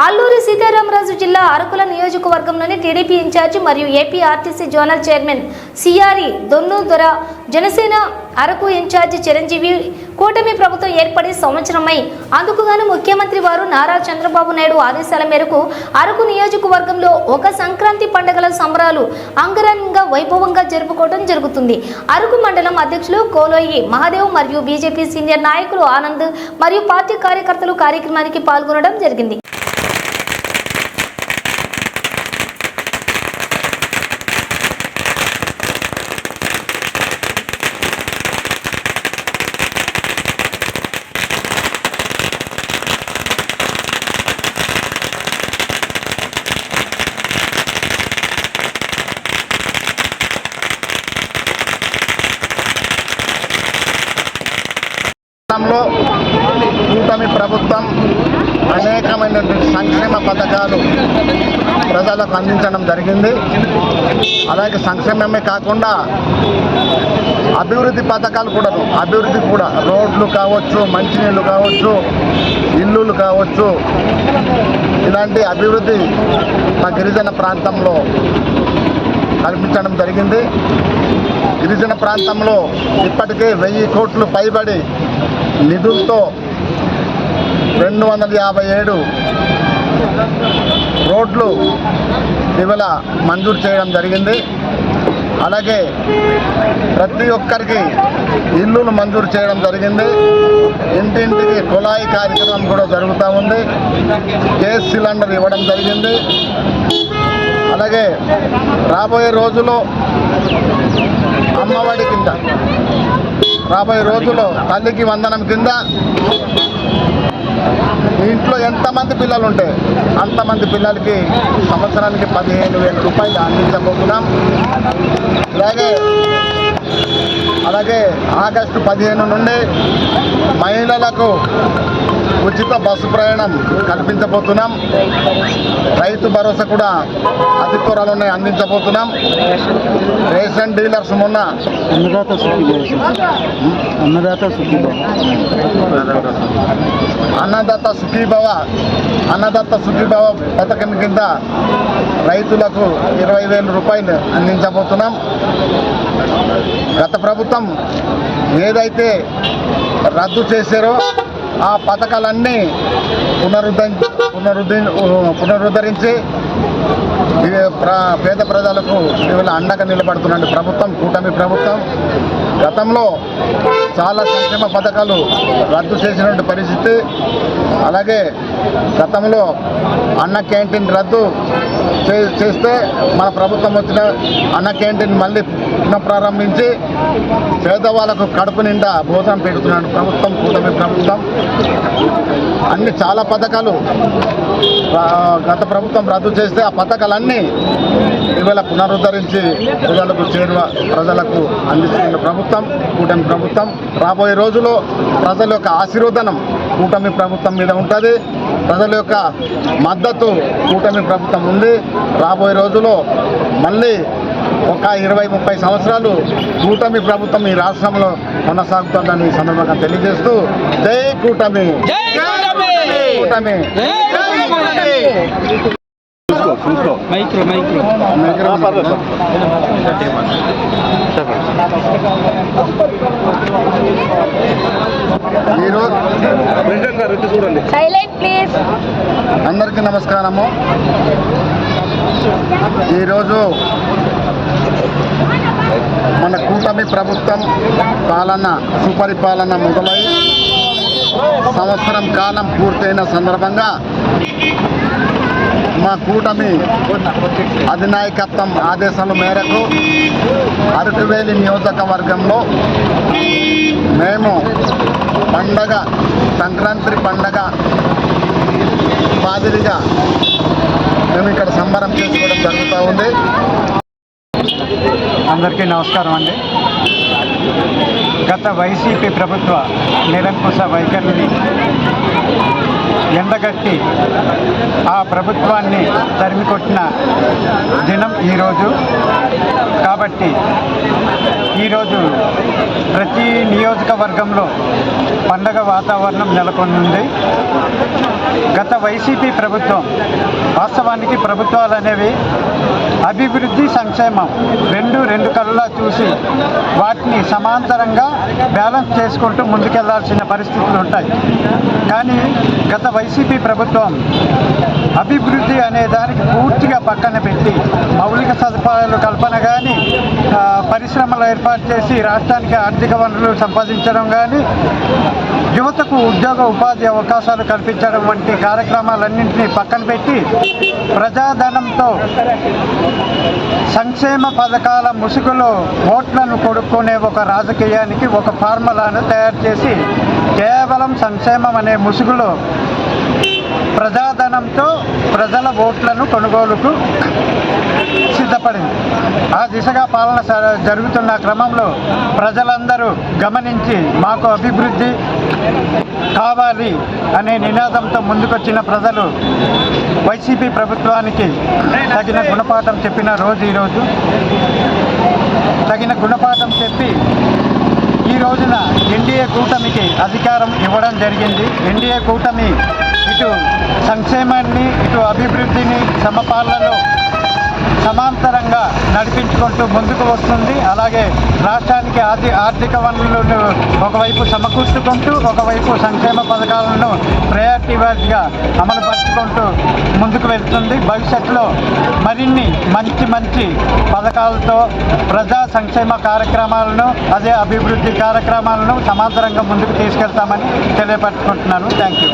అల్లూరి సీతారామరాజు జిల్లా అరకుల నియోజకవర్గంలోని టీడీపీ ఇన్ఛార్జి మరియు AP RTC zonal chairman C R E Donnu Dora Janasena Araku incharge Chiranjeevi కూటమి ప్రభుత్వం ఏర్పడి సంవత్సరమై అందుకుగాను ముఖ్యమంత్రి వారు నారా చంద్రబాబు నాయుడు ఆదేశాల మేరకు అరకు నియోజకవర్గంలో ఒక సంక్రాంతి పండుగల సంబరాలు అంగరంగ వైభవంగా జరుపుకోవడం జరుగుతుంది. అరకు మండలం అధ్యక్షులు కోలోయి మహాదేవ్ మరియు బీజేపీ సీనియర్ నాయకులు ఆనంద్ మరియు పార్టీ కార్యకర్తలు కార్యక్రమానికి పాల్గొనడం జరిగింది. రాష్ట్రంలో కూటమి ప్రభుత్వం అనేకమైనటువంటి సంక్షేమ పథకాలు ప్రజలకు అందించడం జరిగింది. అలాగే సంక్షేమమే కాకుండా అభివృద్ధి పథకాలు కూడా అభివృద్ధి కూడా రోడ్లు కావచ్చు మంచినీళ్ళు కావచ్చు ఇల్లులు కావచ్చు ఇలాంటి అభివృద్ధి మా గిరిజన ప్రాంతంలో కల్పించడం జరిగింది. గిరిజన ప్రాంతంలో ఇప్పటికే వెయ్యి కోట్లు పైబడి నిధులతో రెండు వందల యాభై ఏడు రోడ్లు ఇవాళ మంజూరు చేయడం జరిగింది. అలాగే ప్రతి ఒక్కరికి ఇల్లులు మంజూరు చేయడం జరిగింది. ఇంటింటికి కుళాయి కార్యక్రమం కూడా జరుగుతూ ఉంది. గ్యాస్ సిలిండర్ ఇవ్వడం జరిగింది. అలాగే రాబోయే రోజులో అమ్మఒడి కింద రాబోయే రోజుల్లో తల్లికి వందనం కింద ఇంట్లో ఎంతమంది పిల్లలు ఉంటే అంతమంది పిల్లలకి సంవత్సరానికి పదిహేను వేల రూపాయలు అందించబోతున్నాం. అలాగే అలాగే ఆగస్టు పదిహేను నుండి మహిళలకు ఉచిత బస్సు ప్రయాణం కల్పించబోతున్నాం. రైతు భరోసా కూడా అతి త్వరలోనే అందించబోతున్నాం. రేషన్ డీలర్స్ మొన్న అన్నదాత అన్నదాత అన్నదాత సుఖీభవ అన్నదాత సుఖీభవ పథకం కింద రైతులకు ఇరవై వేల రూపాయలు అందించబోతున్నాం. గత ప్రభుత్వం ఏదైతే రద్దు చేశారో ఆ పథకాలన్నీ పునరుద్ధరి పునరుద్ధ పునరుద్ధరించి ప్ర- పేద ప్రజలకు ఇవాళ అండగా నిలబడుతున్నాడు ప్రభుత్వం కూటమి ప్రభుత్వం గతంలో చాలా సంక్షేమ పథకాలు రద్దు చేసినటువంటి పరిస్థితి. అలాగే గతంలో అన్న క్యాంటీన్ రద్దు చేస్తే మన ప్రభుత్వం వచ్చిన అన్న క్యాంటీన్ మళ్ళీ పునఃప్రారంభించి పేదవాళ్ళకు కడుపు నిండా భోజనం పెడుతున్నాడు ప్రభుత్వం కూటమి ప్రభుత్వం. అన్ని చాలా పథకాలు గత ప్రభుత్వం రద్దు చేస్తే ఆ పథకాలన్నీ ఇవాళ పునరుద్ధరించి ప్రజలకు చేరువ ప్రజలకు అందిస్తున్న ప్రభుత్వం కూటమి ప్రభుత్వం. రాబోయే రోజుల్లో ప్రజల యొక్క ఆశీర్వదనం కూటమి ప్రభుత్వం మీద ఉంటుంది. ప్రజల యొక్క మద్దతు కూటమి ప్రభుత్వం ఉంది. రాబోయే రోజుల్లో మళ్ళీ ఒక ఇరవై ముప్పై సంవత్సరాలు కూటమి ప్రభుత్వం ఈ రాష్ట్రంలో కొనసాగుతుందని ఈ సందర్భంగా తెలియజేస్తూ జై కూటమి. కూటమి. Micro micro. ఈరోజు అందరికీ నమస్కారము. ఈరోజు మన కూటమి ప్రభుత్వం పాలన సుపరిపాలన మొదలై సంవత్సరం కాలం పూర్తయిన సందర్భంగా మా కూటమి అధినాయకత్వం ఆదేశాల మేరకు అరకువేలి నియోజకవర్గంలో మేము పండగ సంక్రాంతి పండగ మాదిరిగా మేము ఇక్కడ సంబరం చేసుకోవడం జరుగుతూ ఉంది. అందరికీ నమస్కారం అండి. గత వైసీపీ ప్రభుత్వ నిరంకుశ వైఖరిని ఎండగట్టి ఆ ప్రభుత్వాన్ని తరిమికొట్టిన దినం ఈరోజు. కాబట్టి ఈరోజు ప్రతి నియోజకవర్గంలో పండగ వాతావరణం నెలకొంది. గత వైసీపీ ప్రభుత్వం వాస్తవానికి ప్రభుత్వాలు అనేవి అభివృద్ధి సంక్షేమం రెండు రెండు కళ్ళలా చూసి వాటిని సమాంతరంగా బ్యాలెన్స్ చేసుకుంటూ ముందుకెళ్ళాల్సిన పరిస్థితులు ఉంటాయి. కానీ గత వైసీపీ ప్రభుత్వం అభివృద్ధి అనే దానికి పూర్తిగా పక్కన పెట్టి మౌలిక సదుపాయాలు కల్పన కానీ పరిశ్రమలు ఏర్పాటు చేసి రాష్ట్రానికి ఆర్థిక వనరులు సంపాదించడం కానీ యువతకు ఉద్యోగ ఉపాధి అవకాశాలు కల్పించడం వంటి కార్యక్రమాలన్నింటినీ పక్కన పెట్టి ప్రజాధనంతో సంక్షేమ పథకాల ముసుగులో ఓట్లను కొడుక్కునే ఒక రాజకీయానికి ఒక ఫార్ములాను తయారు చేసి కేవలం సంక్షేమం అనే ముసుగులో ప్రజాధనంతో ప్రజల ఓట్లను కొనుగోలుకు సిద్ధపడింది. ఆ దిశగా పాలన జరుగుతున్న క్రమంలో ప్రజలందరూ గమనించి మాకు అభివృద్ధి కావాలి అనే నినాదంతో ముందుకొచ్చిన ప్రజలు వైసీపీ ప్రభుత్వానికి తగిన గుణపాఠం చెప్పిన రోజు ఈరోజు. తగిన గుణపాఠం చెప్పి ఈ రోజున ఎన్డీఏ కూటమికి అధికారం ఇవ్వడం జరిగింది. ఎన్డీఏ కూటమి ఇటు సంక్షేమాన్ని ఇటు అభివృద్ధిని సమపాలనలో సమాంతరంగా నడిపించుకుంటూ ముందుకు వస్తుంది. అలాగే రాష్ట్రానికి ఆర్థి ఆర్థిక వనరులను ఒకవైపు సమకూర్చుకుంటూ ఒకవైపు సంక్షేమ పథకాలను ప్రయారిటీ వారిగా అమలు పరుచుకుంటూ ముందుకు వెళ్తుంది. భవిష్యత్తులో మరిన్ని మంచి మంచి పథకాలతో ప్రజా సంక్షేమ కార్యక్రమాలను అదే అభివృద్ధి కార్యక్రమాలను సమాంతరంగా ముందుకు తీసుకెళ్తామని తెలియపరచుకుంటున్నాను. Thank you